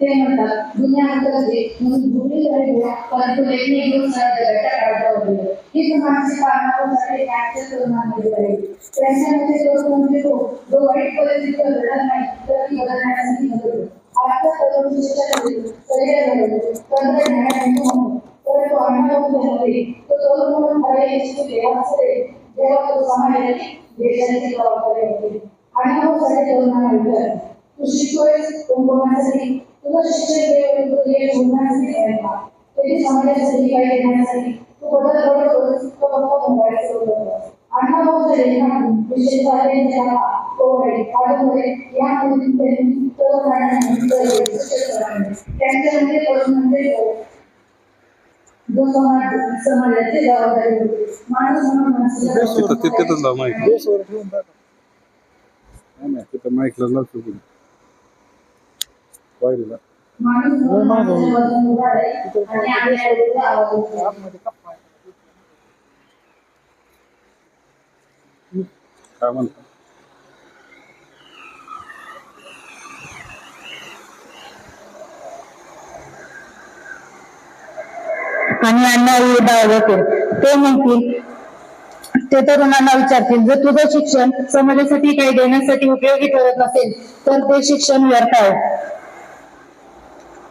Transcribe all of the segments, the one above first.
ते म्हणतात दुनिया अंतर्गते म्हणून भूमी परंतु लेखणी घेऊन ही त्यांच्या तरुणांमध्ये त्यांच्यामध्ये म्हणजे तो जो वाईट परिस्थितीवर नाही तर ती बदलण्यासाठी मदत होते. आजच्या तरुण परंतु अनुभव म्हणजे तो तरुण म्हणून खऱ्या यशस्वी देवा जेव्हा तो समाजाची देशाची जबाबदारी होते तरुणांना विचार तू तुझं शिक्षण तू हे समाजासाठी काही देण्यासाठी तू फक्त मोबाईल विशेषतः त्यांच्या त्यांच्यामध्ये. जो समाज समाजाची जबाबदारी होती. माणूस म्हणून माणसाला तिथं ते- आहे. काय म्हणतो? आणि अण्णा उदाहरण ते म्हणतील ते तरुणांना विचारतील जर तुझं शिक्षण समाजासाठी काही देण्यासाठी उपयोगी ठरत नसेल तर ते शिक्षण व्यर्थ आहे.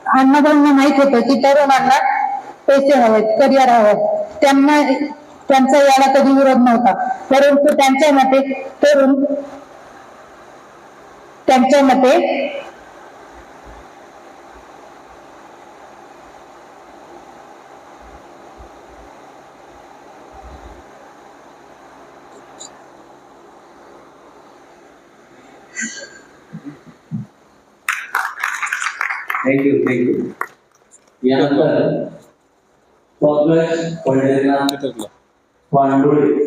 अण्णाभाऊंना माहीत होतं की तरुणांना पैसे हवेत करिअर हवं. त्यांना त्यांचा याला कधी विरोध नव्हता. परंतु त्यांच्या मते तरुण त्यांच्या मते थँक्यू थँक्यू यानंतर पंकज पंढरीनाथ पांडुळे